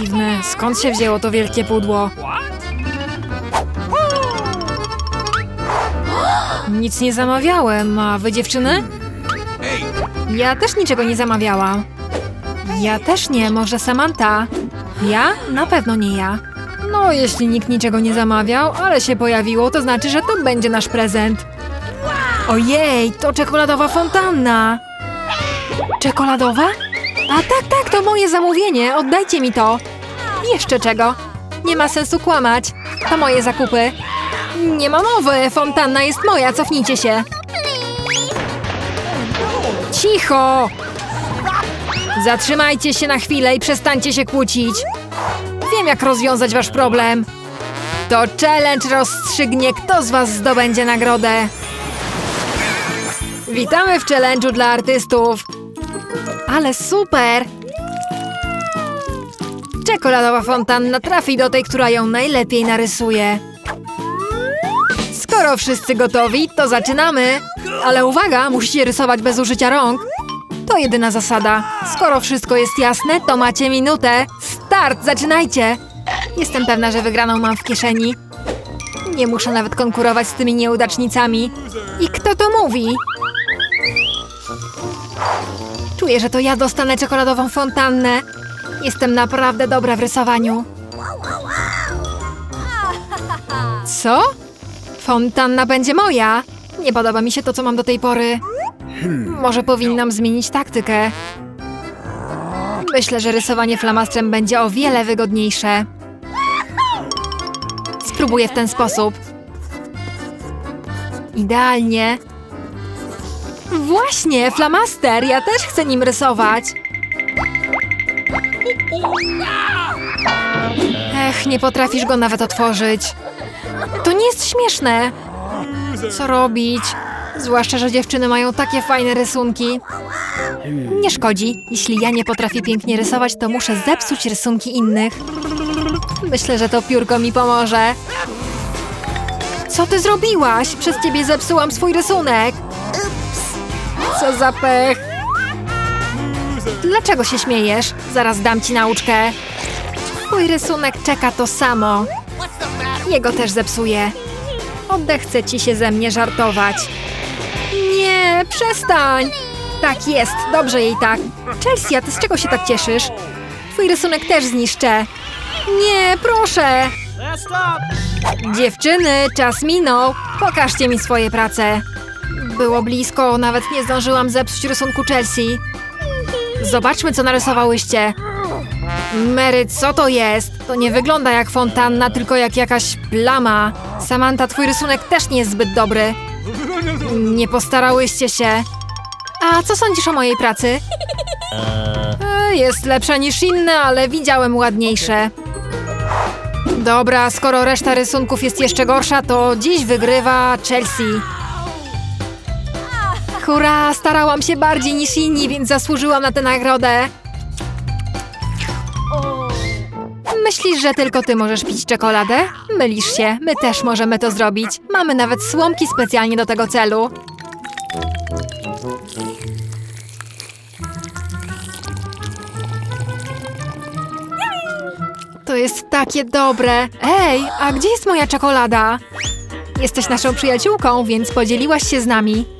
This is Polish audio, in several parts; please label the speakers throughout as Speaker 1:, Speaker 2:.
Speaker 1: dziwne. Skąd się wzięło to wielkie pudło? Nic nie zamawiałem, a wy dziewczyny? Ja też niczego nie zamawiałam. Ja też nie, może Samantha? Ja? Na pewno nie ja. No, jeśli nikt niczego nie zamawiał, ale się pojawiło, to znaczy, że to będzie nasz prezent. Ojej, to czekoladowa fontanna. Czekoladowa? A tak, tak, to moje zamówienie, oddajcie mi to. Jeszcze czego? Nie ma sensu kłamać. To moje zakupy. Nie ma mowy, fontanna jest moja, cofnijcie się. Cicho! Zatrzymajcie się na chwilę i przestańcie się kłócić. Wiem, jak rozwiązać wasz problem. To challenge rozstrzygnie, kto z was zdobędzie nagrodę. Witamy w challenge'u dla artystów. Ale super! Czekoladowa fontanna trafi do tej, która ją najlepiej narysuje. Skoro wszyscy gotowi, to zaczynamy. Ale uwaga, musicie rysować bez użycia rąk. To jedyna zasada. Skoro wszystko jest jasne, to macie minutę. Start, zaczynajcie! Jestem pewna, że wygraną mam w kieszeni. Nie muszę nawet konkurować z tymi nieudacznicami. I kto to mówi? Czuję, że to ja dostanę czekoladową fontannę. Jestem naprawdę dobra w rysowaniu. Co? Fontanna będzie moja. Nie podoba mi się to, co mam do tej pory. Może powinnam zmienić taktykę. Myślę, że rysowanie flamastrem będzie o wiele wygodniejsze. Spróbuję w ten sposób. Idealnie. Właśnie, flamaster! Ja też chcę nim rysować. Ech, nie potrafisz go nawet otworzyć. To nie jest śmieszne. Co robić? Zwłaszcza, że dziewczyny mają takie fajne rysunki. Nie szkodzi. Jeśli ja nie potrafię pięknie rysować, to muszę zepsuć rysunki innych. Myślę, że to piórko mi pomoże. Co ty zrobiłaś? Przez ciebie zepsułam swój rysunek. Co za pech. Dlaczego się śmiejesz? Zaraz dam ci nauczkę. Twój rysunek czeka to samo. Jego też zepsuję. Odechce ci się ze mnie żartować. Nie, przestań! Tak jest, dobrze jej tak. Chelsea, ty z czego się tak cieszysz? Twój rysunek też zniszczę. Nie, proszę! Dziewczyny, czas minął. Pokażcie mi swoje prace. Było blisko, nawet nie zdążyłam zepsuć rysunku Chelsea. Zobaczmy, co narysowałyście. Mary, co to jest? To nie wygląda jak fontanna, tylko jak jakaś plama. Samantha, twój rysunek też nie jest zbyt dobry. Nie postarałyście się. A co sądzisz o mojej pracy? E, Jest lepsza niż inne, ale widziałem ładniejsze. Dobra, skoro reszta rysunków jest jeszcze gorsza, to dziś wygrywa Chelsea. Hurra, starałam się bardziej niż inni, więc zasłużyłam na tę nagrodę. Myślisz, że tylko ty możesz pić czekoladę? Mylisz się, my też możemy to zrobić. Mamy nawet słomki specjalnie do tego celu. To jest takie dobre. Ej, a gdzie jest moja czekolada? Jesteś naszą przyjaciółką, więc podzieliłaś się z nami.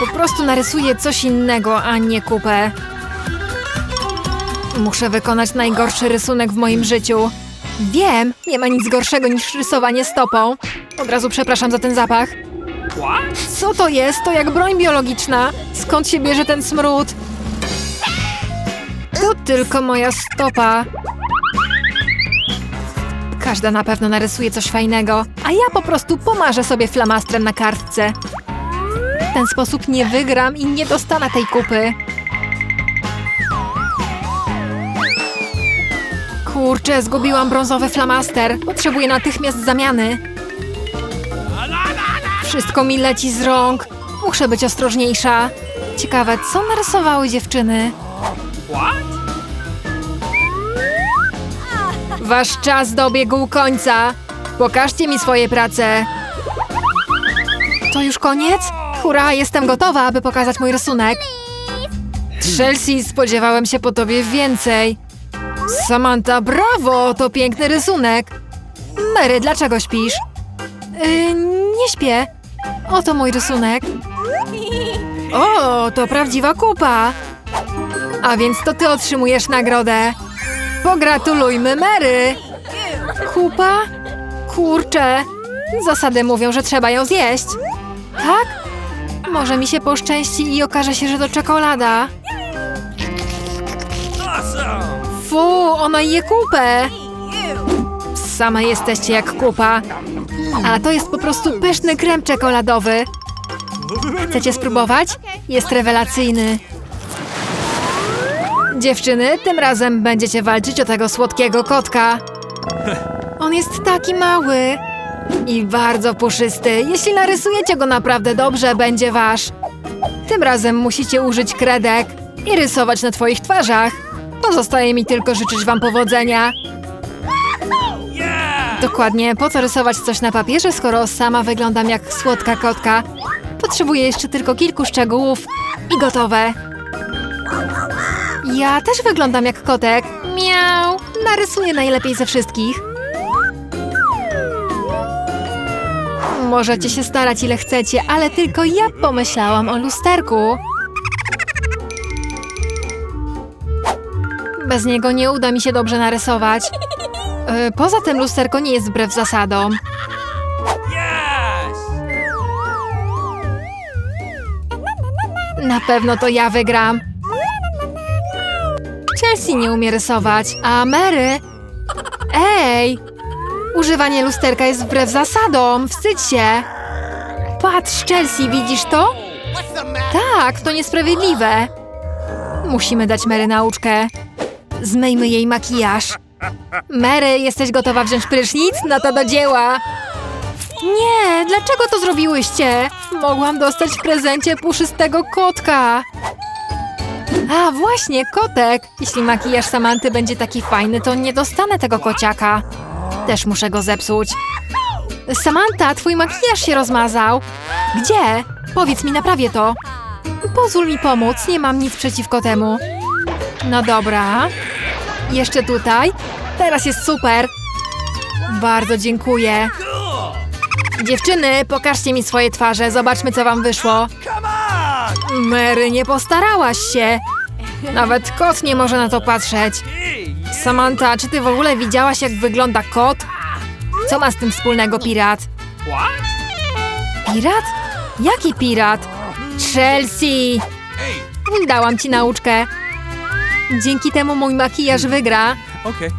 Speaker 1: Po prostu narysuję coś innego, a nie kupę. Muszę wykonać najgorszy rysunek w moim życiu. Wiem, nie ma nic gorszego niż rysowanie stopą. Od razu przepraszam za ten zapach. Co to jest? To jak broń biologiczna. Skąd się bierze ten smród? To tylko moja stopa. Każda na pewno narysuje coś fajnego, a ja po prostu pomarzę sobie flamastrem na kartce. Ten sposób nie wygram i nie dostanę tej kupy. Kurczę, zgubiłam brązowy flamaster. Potrzebuję natychmiast zamiany. Wszystko mi leci z rąk. Muszę być ostrożniejsza. Ciekawe, co narysowały dziewczyny? Wasz czas dobiegł końca. Pokażcie mi swoje prace. To już koniec? Hurra, jestem gotowa, aby pokazać mój rysunek. Chelsea, spodziewałem się po tobie więcej. Samantha, brawo, to piękny rysunek. Mary, dlaczego śpisz? Yy, nie śpię. Oto mój rysunek. O, to prawdziwa kupa. A więc to ty otrzymujesz nagrodę. Pogratulujmy Mary. Kupa? Kurczę. Zasady mówią, że trzeba ją zjeść. Tak? Może mi się poszczęści i okaże się, że to czekolada. Fu, ona je kupę. Same jesteście jak kupa. A to jest po prostu pyszny krem czekoladowy. Chcecie spróbować? Jest rewelacyjny. Dziewczyny, tym razem będziecie walczyć o tego słodkiego kotka. On jest taki mały i bardzo puszysty. Jeśli narysujecie go naprawdę dobrze, będzie wasz. Tym razem musicie użyć kredek i rysować na twoich twarzach. Pozostaje mi tylko życzyć wam powodzenia. Dokładnie, po co rysować coś na papierze, skoro sama wyglądam jak słodka kotka? Potrzebuję jeszcze tylko kilku szczegółów i gotowe. Ja też wyglądam jak kotek. Miau! Narysuję najlepiej ze wszystkich. Możecie się starać ile chcecie, ale tylko ja pomyślałam o lusterku. Bez niego nie uda mi się dobrze narysować. E, Poza tym lusterko nie jest wbrew zasadom. Na pewno to ja wygram. Chelsea nie umie rysować, a Mary... Ej! Używanie lusterka jest wbrew zasadom. Wstydź się. Patrz, Chelsea, widzisz to? Tak, to niesprawiedliwe. Musimy dać Mary nauczkę. Zmyjmy jej makijaż. Mary, jesteś gotowa wziąć prysznic? No to do dzieła. Nie, dlaczego to zrobiłyście? Mogłam dostać w prezencie puszystego kotka. A, właśnie, kotek. Jeśli makijaż Samanty będzie taki fajny, to nie dostanę tego kociaka. Też muszę go zepsuć. Samantha, twój makijaż się rozmazał. Gdzie? Powiedz mi, naprawię to. Pozwól mi pomóc, nie mam nic przeciwko temu. No dobra. Jeszcze tutaj. Teraz jest super. Bardzo dziękuję. Dziewczyny, pokażcie mi swoje twarze, zobaczmy co wam wyszło. Mary, nie postarałaś się. Nawet kot nie może na to patrzeć. Samantha, czy ty w ogóle widziałaś jak wygląda kot? Co ma z tym wspólnego pirat? Pirat? Jaki pirat? Chelsea! Dałam ci nauczkę. Dzięki temu mój makijaż wygra.
Speaker 2: Okay.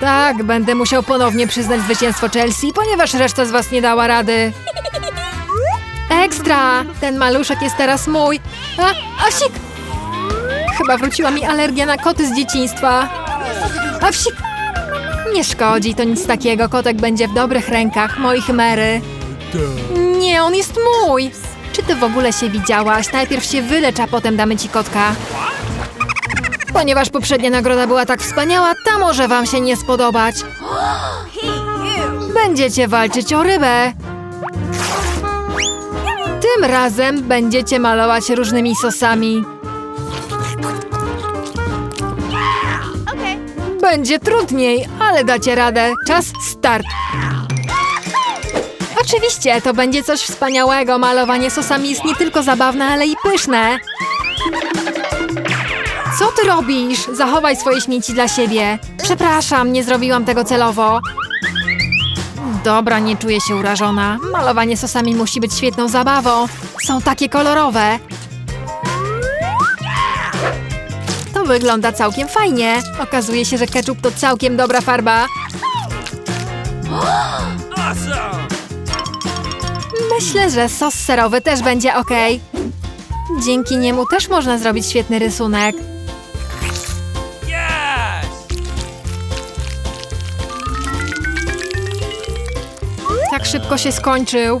Speaker 1: Tak, będę musiał ponownie przyznać zwycięstwo Chelsea, ponieważ reszta z was nie dała rady. Ekstra! Ten maluszek jest teraz mój. A, Awsik! Chyba wróciła mi alergia na koty z dzieciństwa. Awsik! Nie szkodzi, to nic takiego. Kotek będzie w dobrych rękach, moich Mary. Nie, on jest mój! Czy ty w ogóle się widziałaś? Najpierw się wylecz, a potem damy ci kotka. Ponieważ poprzednia nagroda była tak wspaniała, ta może wam się nie spodobać. Będziecie walczyć o rybę. Tym razem będziecie malować różnymi sosami. Będzie trudniej, ale dacie radę. Czas start. Oczywiście, to będzie coś wspaniałego. Malowanie sosami jest nie tylko zabawne, ale i pyszne. Co ty robisz? Zachowaj swoje śmieci dla siebie. Przepraszam, nie zrobiłam tego celowo. Dobra, nie czuję się urażona. Malowanie sosami musi być świetną zabawą. Są takie kolorowe. Wygląda całkiem fajnie. Okazuje się, że ketchup to całkiem dobra farba. Myślę, że sos serowy też będzie ok. Dzięki niemu też można zrobić świetny rysunek. Tak szybko się skończył.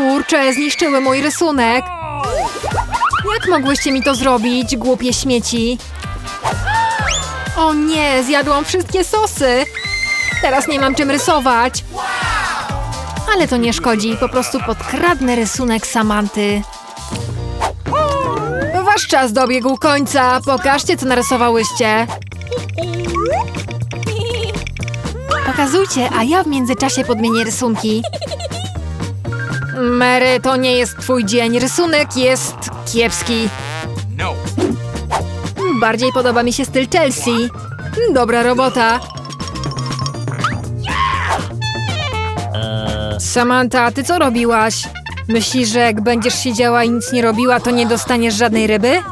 Speaker 1: Kurczę, zniszczyły mój rysunek. Jak mogłyście mi to zrobić, głupie śmieci? O nie, zjadłam wszystkie sosy. Teraz nie mam czym rysować. Ale to nie szkodzi, po prostu podkradnę rysunek Samanty. Wasz czas dobiegł końca. Pokażcie, co narysowałyście. Pokazujcie, a ja w międzyczasie podmienię rysunki. Mary, to nie jest twój dzień. Rysunek jest kiepski.
Speaker 2: No.
Speaker 1: Bardziej podoba mi się styl Chelsea. Dobra robota. Samantha, ty co robiłaś? Myślisz, że jak będziesz siedziała i nic nie robiła, to nie dostaniesz żadnej ryby?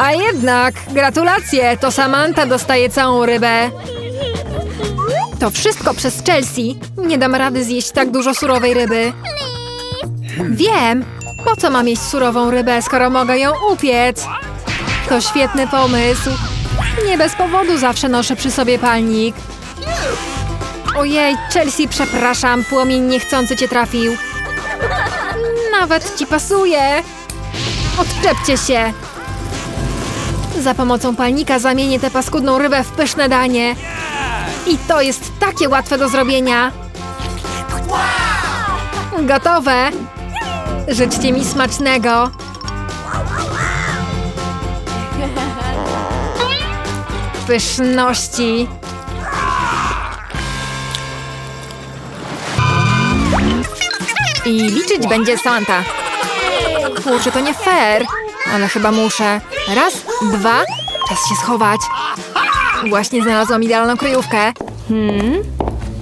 Speaker 1: A jednak, gratulacje, to Samantha dostaje całą rybę. To wszystko przez Chelsea. Nie dam rady zjeść tak dużo surowej ryby. Wiem. Po co mam jeść surową rybę, skoro mogę ją upiec? To świetny pomysł. Nie bez powodu zawsze noszę przy sobie palnik. Ojej, Chelsea, przepraszam, płomień niechcący cię trafił. Nawet ci pasuje. Odczepcie się. Za pomocą palnika zamienię tę paskudną rybę w pyszne danie. I to jest takie łatwe do zrobienia. Gotowe. Życzcie mi smacznego. Pyszności. I liczyć będzie Santa. Kurczę, to nie fair. Ale chyba muszę. Raz, dwa. Czas się schować. Właśnie znalazłam idealną kryjówkę.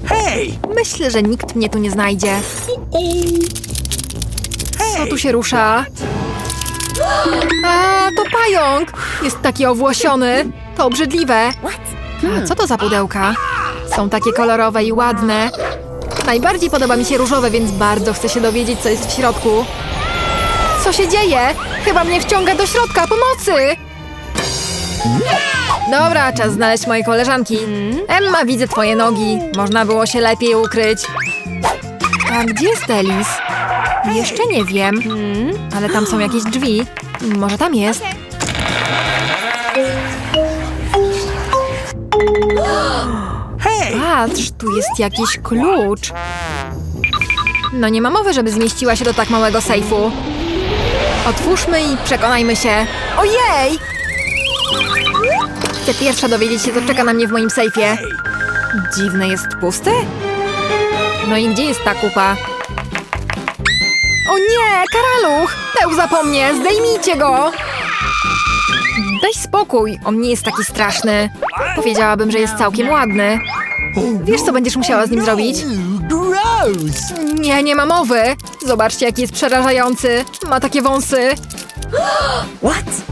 Speaker 2: Hey!
Speaker 1: Myślę, że nikt mnie tu nie znajdzie. Co tu się rusza? A, to pająk! Jest taki owłosiony. To obrzydliwe. A co to za pudełka? Są takie kolorowe i ładne. Najbardziej podoba mi się różowe, więc bardzo chcę się dowiedzieć, co jest w środku. Co się dzieje? Chyba mnie wciąga do środka. Pomocy! Dobra, czas znaleźć moje koleżanki. Emma, widzę twoje nogi. Można było się lepiej ukryć. A gdzie jest Elis? Jeszcze nie wiem. Ale tam są jakieś drzwi. Może tam jest. Patrz, tu jest jakiś klucz. No nie ma mowy, żeby zmieściła się do tak małego sejfu. Otwórzmy i przekonajmy się. Ojej! Chcę pierwsza dowiedzieć się, co czeka na mnie w moim sejfie. Dziwne, jest pusty? No i gdzie jest ta kupa? O nie, karaluch! Pełza po mnie, zdejmijcie go! Daj spokój, on nie jest taki straszny. Powiedziałabym, że jest całkiem ładny. Wiesz, co będziesz musiała z nim zrobić? Nie, nie ma mowy. Zobaczcie, jaki jest przerażający. Ma takie wąsy.
Speaker 2: What?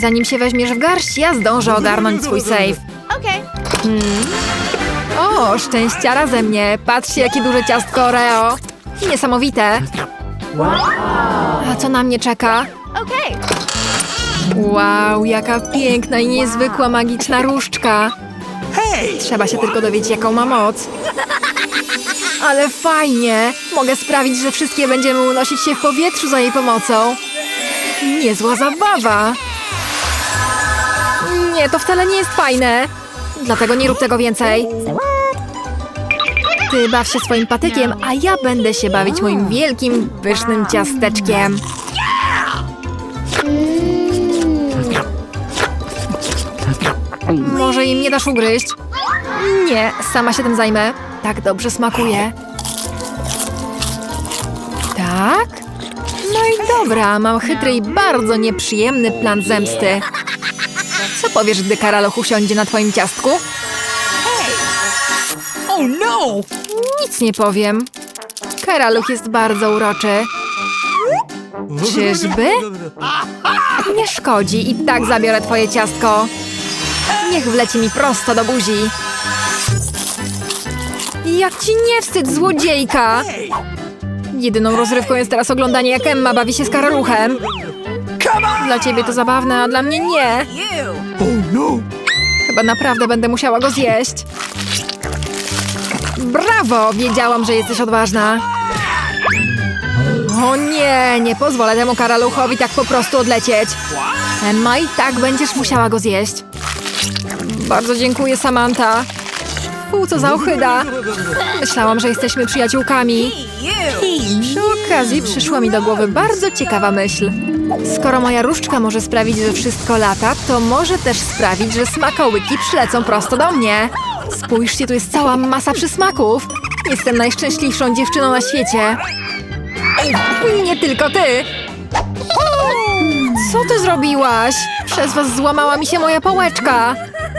Speaker 1: Zanim się weźmiesz w garść, ja zdążę ogarnąć swój safe. Hmm. O, szczęściara ze mnie. Patrzcie, jakie duże ciastko Oreo. Niesamowite. A co na mnie czeka? Wow, jaka piękna i niezwykła magiczna różdżka. Trzeba się tylko dowiedzieć, jaką ma moc. Ale fajnie! Mogę sprawić, że wszystkie będziemy unosić się w powietrzu za jej pomocą. Niezła zabawa! Nie, to wcale nie jest fajne. Dlatego nie rób tego więcej. Ty baw się swoim patykiem, a ja będę się bawić moim wielkim, pysznym ciasteczkiem. Może im nie dasz ugryźć? Nie, sama się tym zajmę. Tak dobrze smakuje. Tak? No i dobra, mam chytry i bardzo nieprzyjemny plan zemsty. Co powiesz, gdy Karaloch usiądzie na twoim ciastku?
Speaker 2: Oh no!
Speaker 1: Nic nie powiem. Karaluch jest bardzo uroczy. Czyżby? Nie szkodzi, i tak zabiorę twoje ciastko. Niech wleci mi prosto do buzi. Jak ci nie wstyd, złodziejka! Jedyną rozrywką jest teraz oglądanie, jak Emma bawi się z karaluchem. Dla ciebie to zabawne, a dla mnie nie.
Speaker 2: Oh no!
Speaker 1: Chyba naprawdę będę musiała go zjeść. Brawo! Wiedziałam, że jesteś odważna. O nie, nie pozwolę temu karaluchowi tak po prostu odlecieć. Emma, i tak będziesz musiała go zjeść. Bardzo dziękuję, Samantha. Fu, co za ochyda. Myślałam, że jesteśmy przyjaciółkami. Przy okazji przyszła mi do głowy bardzo ciekawa myśl. Skoro moja różdżka może sprawić, że wszystko lata, to może też sprawić, że smakołyki przylecą prosto do mnie. Spójrzcie, tu jest cała masa przysmaków. Jestem najszczęśliwszą dziewczyną na świecie. Nie tylko ty. Co ty zrobiłaś? Przez was złamała mi się moja pałeczka.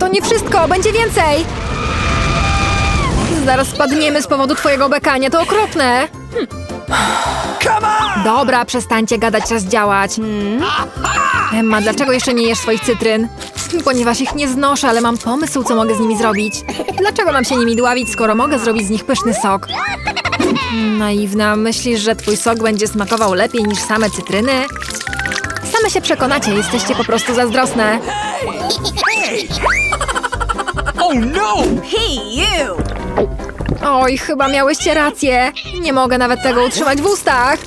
Speaker 1: To nie wszystko, będzie więcej! Zaraz spadniemy z powodu twojego bekania, to okropne. Dobra, przestańcie gadać, czas działać. Emma, dlaczego jeszcze nie jesz swoich cytryn? Ponieważ ich nie znoszę, ale mam pomysł, co mogę z nimi zrobić. Dlaczego mam się nimi dławić, skoro mogę zrobić z nich pyszny sok? Naiwna, myślisz, że twój sok będzie smakował lepiej niż same cytryny? Same się przekonacie, jesteście po prostu zazdrosne.
Speaker 2: Oh no!
Speaker 1: Oj, chyba miałyście rację. Nie mogę nawet tego utrzymać w ustach.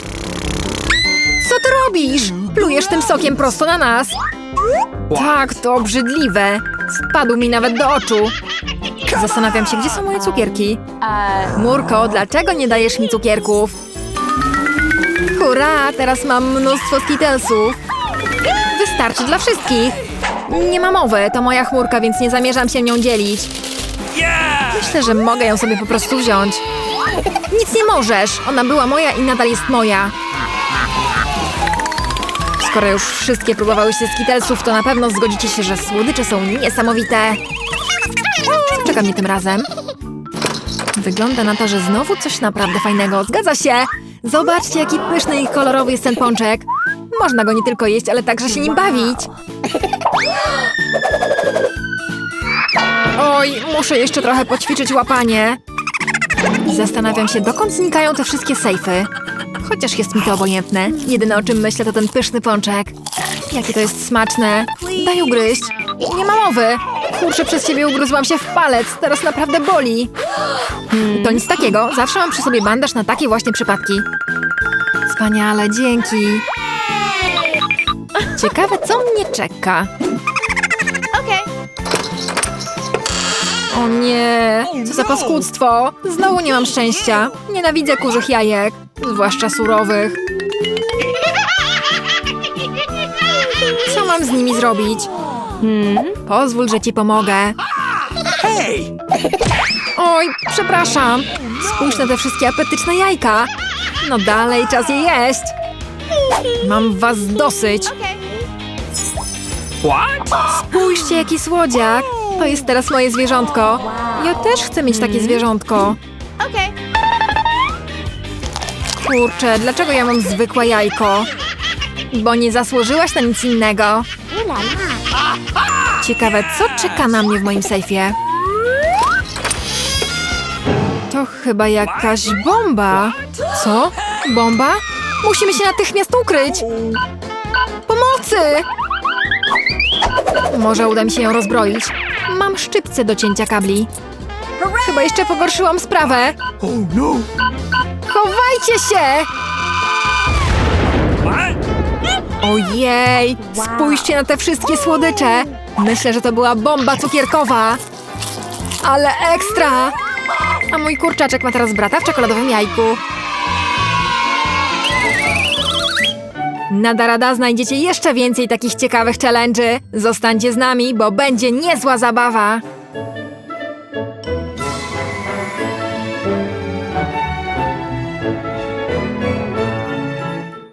Speaker 1: Co ty robisz? Plujesz tym sokiem prosto na nas. Tak, to obrzydliwe. Spadł mi nawet do oczu. Zastanawiam się, gdzie są moje cukierki. Murko, dlaczego nie dajesz mi cukierków? Hurra, teraz mam mnóstwo skitelsów. Wystarczy dla wszystkich. Nie ma mowy, to moja chmurka, więc nie zamierzam się nią dzielić. Myślę, że mogę ją sobie po prostu wziąć. Nic nie możesz! Ona była moja i nadal jest moja. Skoro już wszystkie próbowałyście skitelsów, to na pewno zgodzicie się, że słodycze są niesamowite. Czeka mnie tym razem? Wygląda na to, że znowu coś naprawdę fajnego. Zgadza się! Zobaczcie, jaki pyszny i kolorowy jest ten pączek. Można go nie tylko jeść, ale także się nim bawić. Oj, muszę jeszcze trochę poćwiczyć łapanie. Zastanawiam się, dokąd znikają te wszystkie sejfy. Chociaż jest mi to obojętne. Jedyne o czym myślę to ten pyszny pączek. Jakie to jest smaczne. Daj ugryźć. Nie ma mowy. Kurczę, przez ciebie ugryzłam się w palec. Teraz naprawdę boli. Hmm, to nic takiego. Zawsze mam przy sobie bandaż na takie właśnie przypadki. Wspaniale, dzięki. Ciekawe, co mnie czeka. O nie, co za paskudztwo. Znowu nie mam szczęścia. Nienawidzę kurzych jajek, zwłaszcza surowych. Co mam z nimi zrobić? Hmm, pozwól, że ci pomogę.
Speaker 2: Hey!
Speaker 1: Oj, przepraszam. Spójrz na te wszystkie apetyczne jajka. No dalej, czas je jeść. Mam was dosyć.
Speaker 2: What?
Speaker 1: Spójrzcie, jaki słodziak. To jest teraz moje zwierzątko. Ja też chcę mieć takie zwierzątko. Kurczę, dlaczego ja mam zwykłe jajko? Bo nie zasłużyłaś na nic innego. Ciekawe, co czeka na mnie w moim sejfie? To chyba jakaś bomba. Co? Bomba? Musimy się natychmiast ukryć. Pomocy! Może uda mi się ją rozbroić. Szczypce do cięcia kabli. Chyba jeszcze pogorszyłam sprawę.
Speaker 2: Oh no!
Speaker 1: Chowajcie się! Ojej, spójrzcie na te wszystkie słodycze. Myślę, że to była bomba cukierkowa. Ale ekstra! A mój kurczaczek ma teraz brata w czekoladowym jajku. Na Darada znajdziecie jeszcze więcej takich ciekawych challenge'y. Zostańcie z nami, bo będzie niezła zabawa.